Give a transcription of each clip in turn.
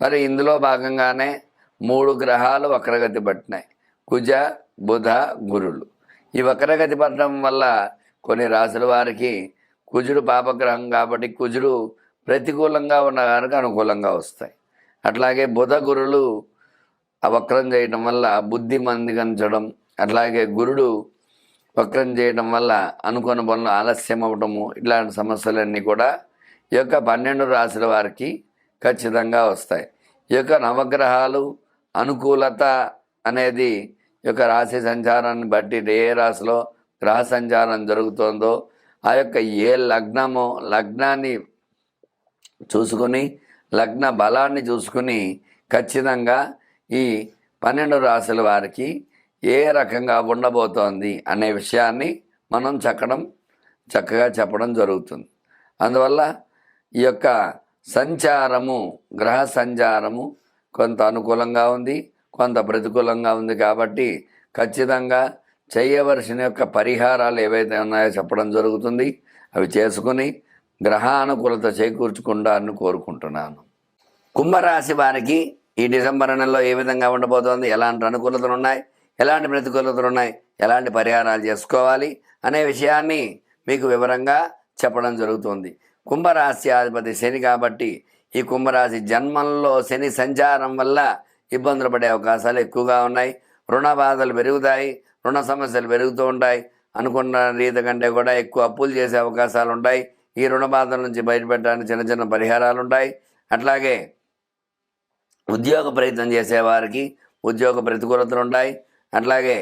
మరి ఇందులో భాగంగానే మూడు గ్రహాలు వక్రగతి పట్టినాయి. కుజ బుధ గురులు ఈ వక్రగతి పట్టడం వల్ల కొన్ని రాసుల వారికి కుజుడు పాపగ్రహం కాబట్టి కుజుడు ప్రతికూలంగా ఉన్న కనుక అనుకూలంగా వస్తాయి. అట్లాగే బుధ గురులు ఆ వక్రం చేయడం వల్ల బుద్ధి మందిగించడం అట్లాగే గురుడు వక్రం చేయడం వల్ల అనుకున్న పనులు ఆలస్యం అవ్వడము ఇట్లాంటి సమస్యలన్నీ కూడా ఈ యొక్క పన్నెండు రాశుల వారికి ఖచ్చితంగా వస్తాయి. ఈ యొక్క నవగ్రహాలు అనుకూలత అనేది ఈ యొక్క రాశి సంచారాన్ని బట్టి ఏ రాశిలో గ్రహ సంచారం జరుగుతుందో ఆ యొక్క ఏ లగ్నమో లగ్నాన్ని చూసుకుని లగ్న బలాన్ని చూసుకుని ఖచ్చితంగా ఈ పన్నెండు రాశుల వారికి ఏ రకంగా ఉండబోతోంది అనే విషయాన్ని మనం చక్కడం చక్కగా చెప్పడం జరుగుతుంది. అందువల్ల ఈ యొక్క సంచారము గ్రహ సంచారము కొంత అనుకూలంగా ఉంది కొంత ప్రతికూలంగా ఉంది కాబట్టి ఖచ్చితంగా చేయవలసిన యొక్క పరిహారాలు ఏవైతే ఉన్నాయో చెప్పడం జరుగుతుంది. అవి చేసుకుని గ్రహానుకూలత చేకూర్చుకుంటారని కోరుకుంటున్నాను. కుంభరాశి వారికి ఈ డిసెంబర్ నెలలో ఏ విధంగా ఉండబోతోంది? ఎలాంటి అనుకూలతలు ఉన్నాయి? ఎలాంటి ప్రతికూలతలు ఉన్నాయి? ఎలాంటి పరిహారాలు చేసుకోవాలి? అనే విషయాన్ని మీకు వివరంగా చెప్పడం జరుగుతుంది. కుంభరాశి అధిపతి శని కాబట్టి ఈ కుంభరాశి జన్మంలో శని సంచారం వల్ల ఇబ్బందులు పడే అవకాశాలు ఎక్కువగా ఉన్నాయి. రుణ బాధలు పెరుగుతాయి. రుణ సమస్యలు పెరుగుతూ ఉంటాయి. అనుకున్న రీతి కంటే కూడా ఎక్కువ అప్పులు చేసే అవకాశాలు ఉంటాయి. ఈ రుణ బాధల నుంచి బయటపెట్టడానికి చిన్న చిన్న పరిహారాలు ఉంటాయి. అట్లాగే ఉద్యోగ ప్రయత్నం చేసేవారికి ఉద్యోగ ప్రతికూలతలు ఉంటాయి. అట్లాగే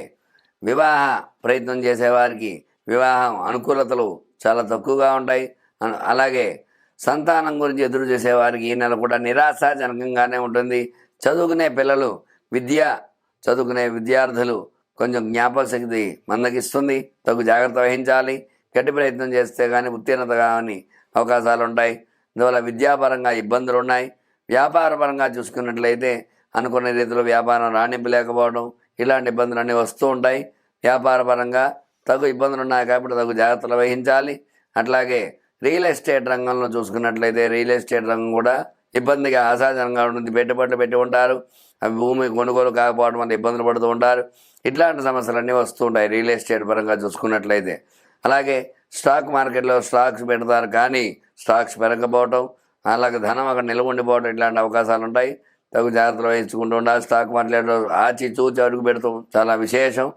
వివాహ ప్రయత్నం చేసేవారికి వివాహం అనుకూలతలు చాలా తక్కువగా ఉంటాయి. అలాగే సంతానం గురించి ఎదురు చేసేవారికి ఈ నెల కూడా నిరాశాజనకంగానే ఉంటుంది. చదువుకునే పిల్లలు విద్య చదువుకునే విద్యార్థులు కొంచెం జ్ఞాపక శక్తి మందగిస్తుంది. తగు జాగ్రత్త వహించాలి. గట్టి ప్రయత్నం చేస్తే కానీ ఉత్తీర్ణత కానీ అవకాశాలు ఉంటాయి అందువల్ల విద్యాపరంగా ఇబ్బందులు ఉన్నాయి వ్యాపారపరంగా చూసుకున్నట్లయితే అనుకున్న రీతిలో వ్యాపారం రాణింపలేకపోవడం ఇలాంటి ఇబ్బందులు అన్నీ వస్తూ ఉంటాయి. వ్యాపారపరంగా తగు ఇబ్బందులు ఉన్నాయి కాబట్టి తగు జాగ్రత్తలు వహించాలి. అట్లాగే రియల్ ఎస్టేట్ రంగంలో చూసుకున్నట్లయితే రియల్ ఎస్టేట్ రంగం కూడా ఇబ్బందిగా అసాధారణంగా ఉంటుంది. పెట్టుబడులు పెట్టి ఉంటారు. అవి భూమి కొనుగోలు కాకపోవడం వల్ల ఇబ్బందులు పడుతూ ఉంటారు. ఇట్లాంటి సమస్యలు అన్నీ వస్తూ ఉంటాయి రియల్ ఎస్టేట్ పరంగా చూసుకున్నట్లయితే. అలాగే స్టాక్ మార్కెట్లో స్టాక్స్ పెడతారు కానీ స్టాక్స్ పెరగకపోవటం అలాగే ధనం అక్కడ నిల్వ ఉండిపోవడం ఇట్లాంటి అవకాశాలు ఉంటాయి. తగు జాగ్రత్తలు వహించుకుంటూ ఉండాలి. స్టాక్ మార్కెట్లో ఆచి చూచి అడుగు పెడతాం చాలా విశేషం.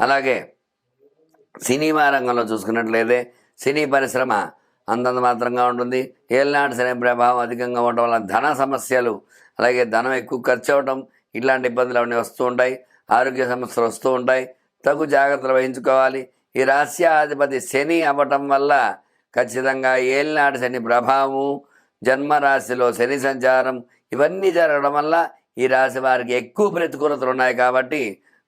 అలాగే సినిమా రంగంలో చూసుకున్నట్లయితే సినీ పరిశ్రమ అంతంత మాత్రంగా ఉంటుంది. ఏలినాటి శని ప్రభావం అధికంగా ఉండడం వల్ల ధన సమస్యలు అలాగే ధనం ఎక్కువ ఖర్చు అవడం ఇట్లాంటి ఇబ్బందులు అవన్నీ వస్తూ ఉంటాయి. ఆరోగ్య సమస్యలు వస్తూ ఉంటాయి. తగు జాగ్రత్తలు వహించుకోవాలి. ఈ రాశ్యాధిపతి శని అవ్వటం వల్ల ఖచ్చితంగా ఏలినాటి శని ప్రభావము జన్మరాశిలో శని సంచారం ఇవన్నీ జరగడం వల్ల ఈ రాశి వారికి ఎక్కువ ప్రతికూలతలు ఉన్నాయి కాబట్టి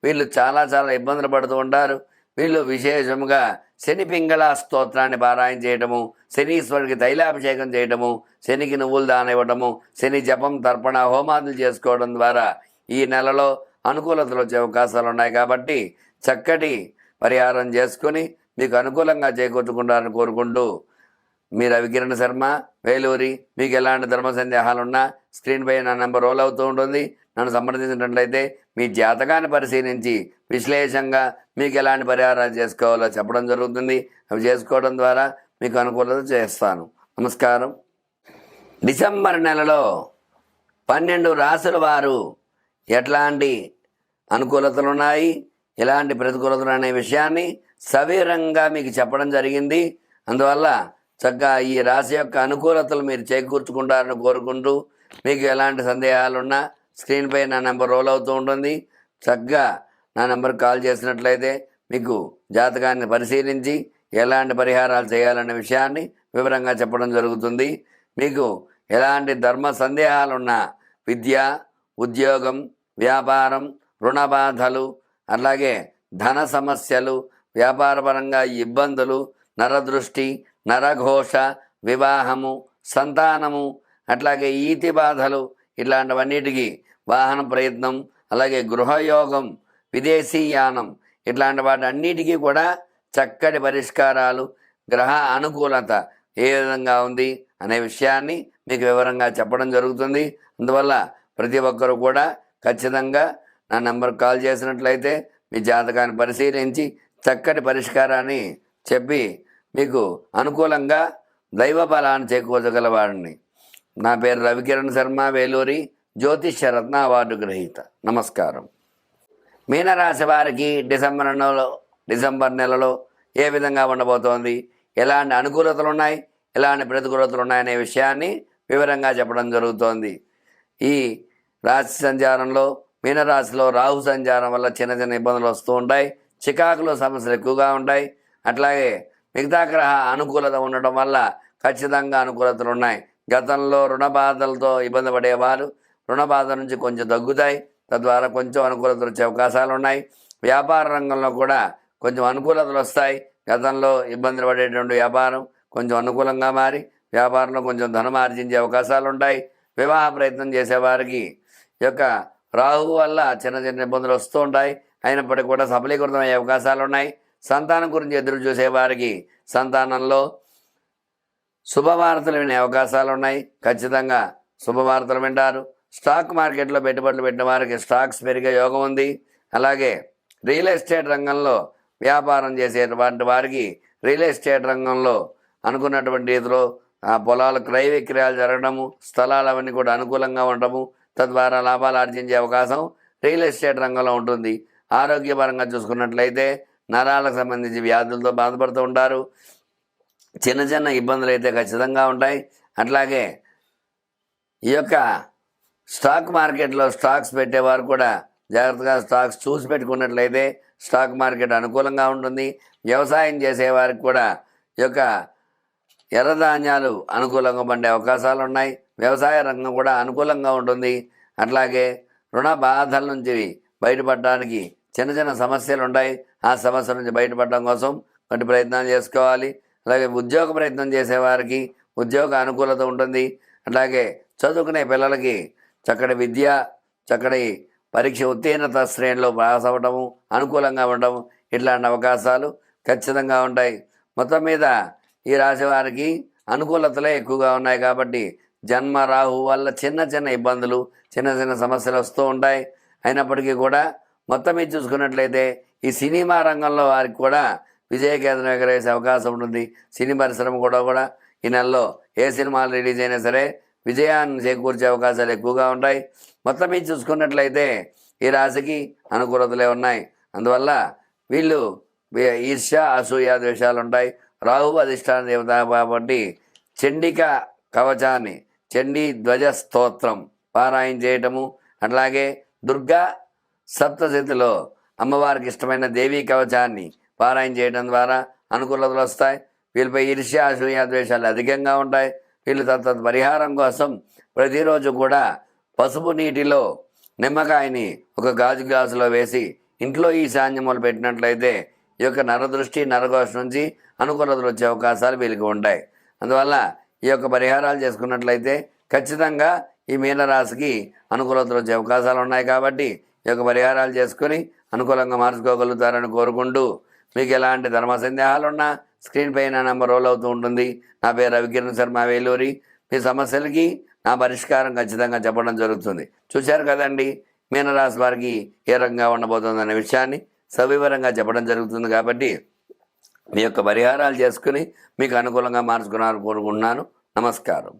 వీళ్ళు చాలా చాలా ఇబ్బందులు పడుతూ ఉంటారు. వీళ్ళు విశేషముగా శని పింగళ స్తోత్రాన్ని పారాయణ చేయటము శనీశ్వరుడికి తైలాభిషేకం చేయటము శనికి నువ్వులు దాన ఇవ్వటము శని జపం తర్పణ హోమాదులు చేసుకోవడం ద్వారా ఈ నెలలో అనుకూలతలు వచ్చే అవకాశాలు ఉన్నాయి కాబట్టి చక్కటి పరిహారం చేసుకొని మీకు అనుకూలంగా చేకూర్చుకుంటారని కోరుకుంటూ మీరు అవికిరణ శర్మ వేలూరి మీకు ఎలాంటి ధర్మ సందేహాలు ఉన్నా స్క్రీన్పై నా నెంబర్ రోల్ అవుతూ ఉంటుంది. నన్ను సంప్రదించినట్లయితే మీ జాతకాన్ని పరిశీలించి విశ్లేషంగా మీకు ఎలాంటి పరిహారాలు చేసుకోవాలో చెప్పడం జరుగుతుంది. అవి చేసుకోవడం ద్వారా మీకు అనుకూలత చేస్తాను. నమస్కారం. డిసెంబర్ నెలలో పన్నెండు రాసుల వారు ఎట్లాంటి అనుకూలతలు ఉన్నాయి ఎలాంటి ప్రతికూలతలు అనే విషయాన్ని సవీరంగా మీకు చెప్పడం జరిగింది. అందువల్ల చక్కగా ఈ రాశి యొక్క అనుకూలతలు మీరు చేకూర్చుకుంటారని కోరుకుంటూ మీకు ఎలాంటి సందేహాలున్నా స్క్రీన్పై నా నెంబర్ రోల్ అవుతూ ఉంటుంది. చక్కగా నా నెంబర్ కాల్ చేసినట్లయితే మీకు జాతకాన్ని పరిశీలించి ఎలాంటి పరిహారాలు చేయాలనే విషయాన్ని వివరంగా చెప్పడం జరుగుతుంది. మీకు ఎలాంటి ధర్మ సందేహాలున్నా విద్య ఉద్యోగం వ్యాపారం రుణ బాధలు అలాగే ధన సమస్యలు వ్యాపారపరంగా ఇబ్బందులు నరదృష్టి నరఘోష వివాహము సంతానము అట్లాగే ఈతి బాధలు ఇట్లాంటివన్నిటికీ వాహన ప్రయత్నం అలాగే గృహయోగం విదేశీయానం ఇట్లాంటి వాటి అన్నిటికీ కూడా చక్కటి పరిష్కారాలు గ్రహ అనుకూలత ఏ విధంగా ఉంది అనే విషయాన్ని మీకు వివరంగా చెప్పడం జరుగుతుంది. అందువల్ల ప్రతి ఒక్కరూ కూడా ఖచ్చితంగా నా నెంబర్ కాల్ చేసినట్లయితే మీ జాతకాన్ని పరిశీలించి చక్కటి పరిష్కారాన్ని చెప్పి మీకు అనుకూలంగా దైవ బలాన్ని చేకూర్చగలవాడిని నా పేరు రవికిరణ్ శర్మ వేలూరి. జ్యోతిష్య రత్న అవార్డు గ్రహీత. నమస్కారం. మీనరాశి వారికి డిసెంబర్ నెలలో డిసెంబర్ నెలలో ఏ విధంగా ఉండబోతోంది? ఎలాంటి అనుకూలతలు ఉన్నాయి ఎలాంటి ప్రతికూలతలు ఉన్నాయనే విషయాన్ని వివరంగా చెప్పడం జరుగుతోంది. ఈ రాశి సంచారంలో మీనరాశిలో రాహు సంచారం వల్ల చిన్న చిన్న ఇబ్బందులు వస్తూ ఉంటాయి. చికాకులో సమస్యలు ఎక్కువగా ఉంటాయి. అట్లాగే మిగతా గ్రహ అనుకూలత ఉండటం వల్ల ఖచ్చితంగా అనుకూలతలు ఉన్నాయి గతంలో రుణ బాధలతో ఇబ్బంది పడేవారు రుణ బాధ నుంచి కొంచెం తగ్గుతాయి. తద్వారా కొంచెం అనుకూలతలు వచ్చే అవకాశాలు ఉన్నాయి. వ్యాపార రంగంలో కూడా కొంచెం అనుకూలతలు వస్తాయి. గతంలో ఇబ్బందులు పడేటువంటి వ్యాపారం కొంచెం అనుకూలంగా మారి వ్యాపారంలో కొంచెం ధనం ఆర్జించే అవకాశాలు ఉంటాయి. వివాహ ప్రయత్నం చేసేవారికి యొక్క రాహు వల్ల చిన్న చిన్న ఇబ్బందులు వస్తూ ఉంటాయి. అయినప్పటికీ కూడా సఫలీకృతం అయ్యే అవకాశాలు ఉన్నాయి. సంతానం గురించి ఎదురు చూసేవారికి సంతానంలో శుభవార్తలు వినే అవకాశాలు ఉన్నాయి. ఖచ్చితంగా శుభవార్తలు వింటారు. స్టాక్ మార్కెట్లో పెట్టుబడులు పెట్టిన వారికి స్టాక్స్ పెరిగే యోగం ఉంది. అలాగే రియల్ ఎస్టేట్ రంగంలో వ్యాపారం చేసేటువంటి వారికి రియల్ ఎస్టేట్ రంగంలో అనుకున్నటువంటి రీతిలో ఆ పొలాలు క్రయ విక్రయాలు జరగడము స్థలాలు అవన్నీ కూడా అనుకూలంగా ఉండటము తద్వారా లాభాలు ఆర్జించే అవకాశం రియల్ ఎస్టేట్ రంగంలో ఉంటుంది. ఆరోగ్యపరంగా చూసుకున్నట్లయితే నరాలకు సంబంధించి వ్యాధులతో బాధపడుతూ ఉంటారు. చిన్న చిన్న ఇబ్బందులు అయితే ఖచ్చితంగా ఉంటాయి. అట్లాగే ఈ యొక్క స్టాక్ మార్కెట్లో స్టాక్స్ పెట్టేవారు కూడా జాగ్రత్తగా స్టాక్స్ చూసి పెట్టుకున్నట్లయితే స్టాక్ మార్కెట్ అనుకూలంగా ఉంటుంది. వ్యవసాయం చేసేవారికి కూడా ఈ యొక్క ఎర్రధాన్యాలు అనుకూలంగా పండే అవకాశాలు ఉన్నాయి. వ్యవసాయ రంగం కూడా అనుకూలంగా ఉంటుంది. అట్లాగే రుణ బాధల నుంచి బయటపడడానికి చిన్న చిన్న సమస్యలు ఉంటాయి. ఆ సమస్యల నుంచి బయటపడడం కోసం కొన్ని ప్రయత్నాలు చేసుకోవాలి. అలాగే ఉద్యోగ ప్రయత్నం చేసేవారికి ఉద్యోగ అనుకూలత ఉంటుంది. అట్లాగే చదువుకునే పిల్లలకి చక్కటి విద్య చక్కటి పరీక్ష ఉత్తీర్ణత శ్రేణిలో పాస్ అవ్వడము అనుకూలంగా ఉండడం ఇట్లాంటి అవకాశాలు ఖచ్చితంగా ఉంటాయి. మొత్తం మీద ఈ రాశి వారికి అనుకూలతలే ఎక్కువగా ఉన్నాయి కాబట్టి జన్మ రాహు వల్ల చిన్న చిన్న ఇబ్బందులు చిన్న చిన్న సమస్యలు వస్తూ ఉంటాయి. అయినప్పటికీ కూడా మొత్తం మీద చూసుకున్నట్లయితే ఈ సినిమా రంగంలో వారికి కూడా విజయకేతనం ఎగరేసే అవకాశం ఉంటుంది. సినీ పరిశ్రమ కూడా కూడా ఈ నెలలో ఏ సినిమాలు రిలీజ్ అయినా సరే విజయాన్ని చేకూర్చే అవకాశాలు ఎక్కువగా ఉంటాయి. మొత్తం మీద చూసుకున్నట్లయితే ఈ రాశికి అనుకూలతలే ఉన్నాయి. అందువల్ల వీళ్ళు వీ- ఈర్ష్య అసూయ ద్వేషాలు ఉంటాయి రాహు అధిష్టాన దేవత కాబట్టి చండిక కవచాన్ని చండీ ధ్వజ స్తోత్రం పారాయణ చేయటము అట్లాగే దుర్గా సప్తశతిలో అమ్మవారికి ఇష్టమైన దేవీ కవచాన్ని పారాయణ చేయడం ద్వారా అనుకూలతలు వస్తాయి. వీళ్ళపై ఈర్ష్య అసూయ ద్వేషాలు అధికంగా ఉంటాయి. వీళ్ళు తన పరిహారం కోసం ప్రతిరోజు కూడా పసుపు నీటిలో నిమ్మకాయని ఒక గాజు గ్లాసులో వేసి ఇంట్లో ఈ సాన్యములు పెట్టినట్లయితే ఈ యొక్క నరదృష్టి నరఘోష నుంచి అనుకూలతలు వచ్చే అవకాశాలు వీళ్ళకి ఉంటాయి. అందువల్ల ఈ యొక్క పరిహారాలు చేసుకున్నట్లయితే ఖచ్చితంగా ఈ మీనరాశికి అనుకూలతలు వచ్చే అవకాశాలు ఉన్నాయి కాబట్టి ఈ యొక్క పరిహారాలు చేసుకొని అనుకూలంగా మార్చుకోగలుగుతారని కోరుకుంటూ మీకు ఎలాంటి ధర్మ సందేహాలు స్క్రీన్ పైన నంబర్ రోల్ అవుతూ ఉంటుంది. నా పేరు రవికిరణ్ శర్మ వేలూరి. మీ సమస్యలకి నా పరిష్కారం ఖచ్చితంగా చెప్పడం జరుగుతుంది. చూశారు కదండి మీనరాశి వారికి ఏ రకంగా ఉండబోతుంది అనే విషయాన్ని సవివరంగా చెప్పడం జరుగుతుంది కాబట్టి మీ యొక్క పరిహారాలు చేసుకుని మీకు అనుకూలంగా మార్చుకున్నారు కోరుకుంటున్నాను. నమస్కారం.